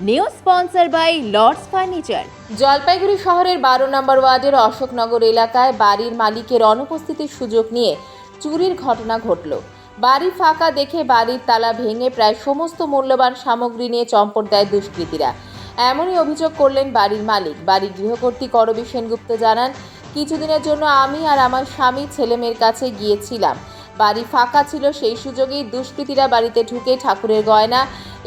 New sponsor by Lord's furniture Jalpaiguri শহরের বারো নম্বর ওয়ার্ডের অশোকনগর এলাকায় বাড়ির মালিকের অনুপস্থিতির সুযোগ নিয়ে চুরির ঘটনা ঘটল। বাড়ি ফাঁকা দেখে বাড়ির তালা ভেঙে প্রায় সমস্ত মূল্যবান সামগ্রী নিয়ে চম্পট দেয় দুষ্কৃতীরা। এমনই অভিযোগ করলেন বাড়ির মালিক। বাড়ির গৃহকর্ত্রী করবী সেনগুপ্ত জানান, কিছুদিনের জন্য আমি আর আমার স্বামী ছেলেমেয়ের কাছে গিয়েছিলাম। বাড়ি ফাঁকা ছিল, সেই সুযোগেই দুষ্কৃতীরা বাড়িতে ঢুকে ঠাকুরের গয়না,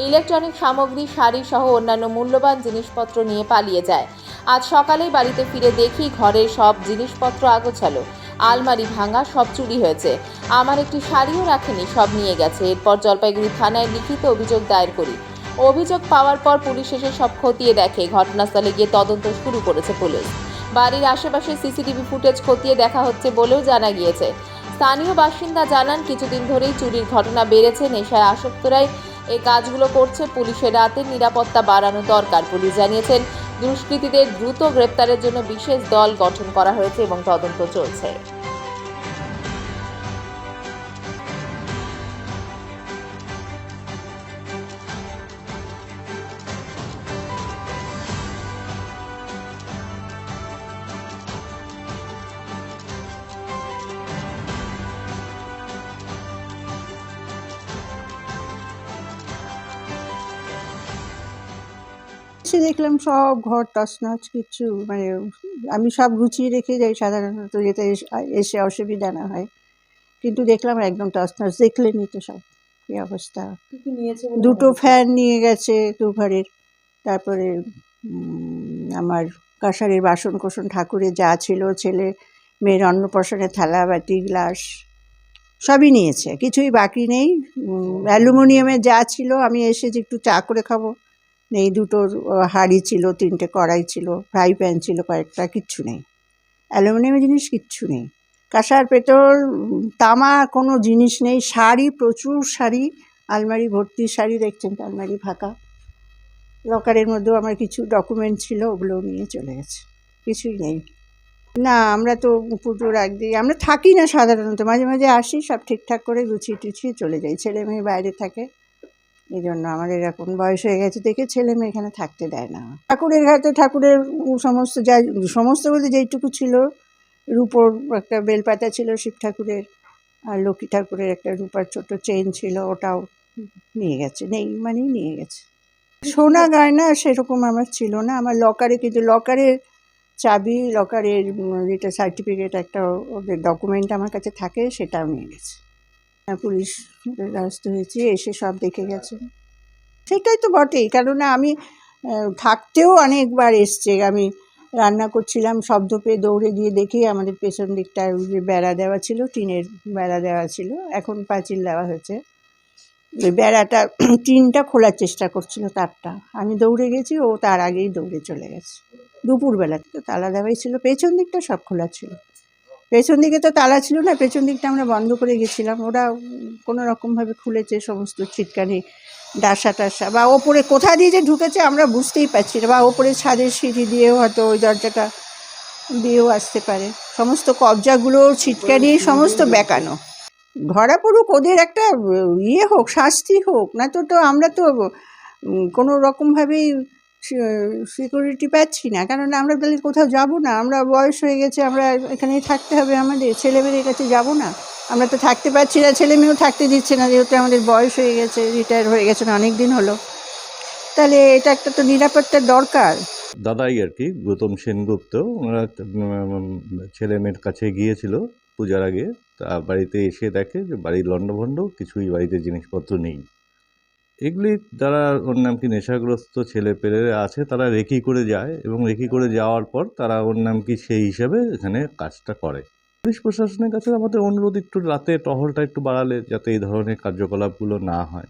ইলেকট্রনিক সামগ্রী, শাড়ি সহ অন্যান্য মূল্যবান জিনিসপত্র নিয়ে পালিয়ে যায়। আজ সকালেই বাড়িতে ফিরে দেখি ঘরের সব জিনিসপত্র আগোছালো। আলমারি ভাঙা, সব চুরি হয়েছে। আমার একটি শাড়িও রাখেনি, সব নিয়ে গেছে। এরপর জলপাইগুড়ি থানায় লিখিত অভিযোগ দায়ের করি। অভিযোগ পাওয়ার পর পুলিশ এসে সব খতিয়ে দেখে। ঘটনাস্থলে গিয়ে তদন্ত শুরু করেছে পুলিশ। বাড়ির আশেপাশে সিসিটিভি ফুটেজ খতিয়ে দেখা হচ্ছে বলেও জানা গিয়েছে। স্থানীয় বাসিন্দা জানান, কিছুদিন ধরেই চুরির ঘটনা বেড়েছে, নেশায় আসক্তরাই এই কাজগুলো করছে পুলিশের রাতের নিরাপত্তা বাড়ানো দরকার। পুলিশ জানিয়েছেন, দুষ্কৃতীদের দ্রুত গ্রেপ্তারের জন্য বিশেষ দল গঠন করা হয়েছে এবং তদন্ত চলছে। এসে দেখলাম সব ঘর তছনছ কিচ্ছু মানে আমি সব গুছিয়ে রেখে যাই সাধারণত যেতে এস- এসে অসুবিধা না হয়। কিন্তু দেখলাম একদম তছনছ দেখলেনি তো সব কি অবস্থা। দুটো ফ্যান নিয়ে গেছে দু ঘরের তারপরে আমার কাঁসারের বাসন কোসন ঠাকুরের যা ছিল ছেলে মেয়ের অন্নপ্রাশনের থালা বাটি গ্লাস সবই নিয়েছে কিছুই বাকি নেই। উম, অ্যালুমিনিয়ামের যা ছিল আমি এসে যে একটু চা করে খাব। নেই দুটো হাঁড়ি ছিল, তিনটে কড়াই ছিল, ফ্রাই প্যান ছিল, কয়েকটা কিচ্ছু নেই। অ্যালুমিনিয়ামের জিনিস কিচ্ছু নেই। কাঁসার পেতল তামা কোনো জিনিস নেই। শাড়ি, প্রচুর শাড়ি। আলমারি, ভর্তি শাড়ি দেখছেন তো, আলমারি ফাঁকা। লকারের মধ্যেও আমার কিছু ডকুমেন্ট ছিল, ওগুলো নিয়ে চলে গেছে। কিছুই নেই। না, আমরা তো পুজোর দিয়ে, আমরা থাকি না সাধারণত। মাঝে মাঝে আসি, সব ঠিকঠাক করে গুছিয়ে টুছিয়ে চলে যাই। ছেলে মেয়ে বাইরে থাকে। এই জন্য আমাদের এখন বয়স হয়ে গেছে দেখে ছেলে মেয়ে এখানে থাকতে দেয় না। ঠাকুরের ঘাটে ঠাকুরের সমস্ত যা সমস্ত বলতে যেইটুকু ছিল, রূপোর একটা বেলপাতা ছিল শিব ঠাকুরের, আর লক্ষ্মী ঠাকুরের একটা রূপার ছোট চেন ছিল, ওটাও নিয়ে গেছে, নেই, মানেই নিয়ে গেছে। সোনা গয়না সেরকম আমার ছিল না, আমার লকারে কিন্তু লকারের চাবি, লকারের যেটা সার্টিফিকেট একটা ওদের ডকুমেন্ট আমার কাছে থাকে, সেটাও নিয়ে গেছে। পুলিশ দ্বারস্থ হয়েছি, এসে সব দেখে গেছে। সেটাই তো বটেই, কেননা আমি থাকতেও অনেকবার এসছে। আমি রান্না করছিলাম শব্দ পেয়ে দৌড়ে গিয়ে দেখি আমাদের পেছন দিকটায় যে বেড়া দেওয়া ছিল, টিনের বেড়া দেওয়া ছিল, এখন পাঁচিল দেওয়া হয়েছে। ওই বেড়াটা, টিনটা খোলার চেষ্টা করছিল তারটা। আমি দৌড়ে গেছি, ও তার আগেই দৌড়ে চলে গেছে। দুপুরবেলাতে তো তালা দেওয়াই ছিল, পেছন দিকটা সব খোলা ছিল। পেছন দিকে তো তালা ছিল না, পেছন দিকটা আমরা বন্ধ করে গেছিলাম। ওরা কোনো রকমভাবে খুলেছে সমস্ত ছিটকানি, ডাসা টাসা। বা ওপরে কোথা দিয়ে যে ঢুকেছে আমরা বুঝতেই পারছি না। বা ওপরে ছাদের সিঁড়ি দিয়েও হয়তো ওই দরজাটা দিয়েও আসতে পারে। সমস্ত কবজাগুলো, ছিটকানি, সমস্ত বেঁকানো। ধরা পড়ুক ওদের একটা ইয়ে হোক, শাস্তি হোক, না তো তো আমরা তো কোনো রকমভাবেই সিকিউরিটি পাচ্ছি না কারণ আমরা তাহলে কোথাও যাব না। আমরা বয়স হয়ে গেছে, আমরা এখানেই থাকতে হবে আমাদের। ছেলেমেয়েদের কাছে যাব না। আমরা তো থাকতে পারছি না ছেলে মেয়েও থাকতে দিচ্ছে না, যেহেতু আমাদের বয়স হয়ে গেছে রিটায়ার হয়ে গেছে অনেক দিন হলো। তাহলে এটা একটা তো নিরাপত্তার দরকার। দাদাই আর কি, গৌতম সেনগুপ্ত, ওনারা ছেলে মেয়ের কাছে গিয়েছিল পূজার আগে। তা বাড়িতে এসে দেখে যে বাড়ির লণ্ডভণ্ড, কিছুই বাড়িতে জিনিসপত্র নেই। এগুলি যারা ওর নাম কি নেশাগ্রস্ত ছেলে পেলে আছে, তারা রেকি করে যায় এবং রেকি করে যাওয়ার পর তারা ওর নাম কি সেই হিসাবে এখানে কাজটা করে। পুলিশ প্রশাসনের কাছে আমাদের অনুরোধ, একটু রাতে টহলটা একটু বাড়ালে যাতে এই ধরনের কার্যকলাপগুলো না হয়।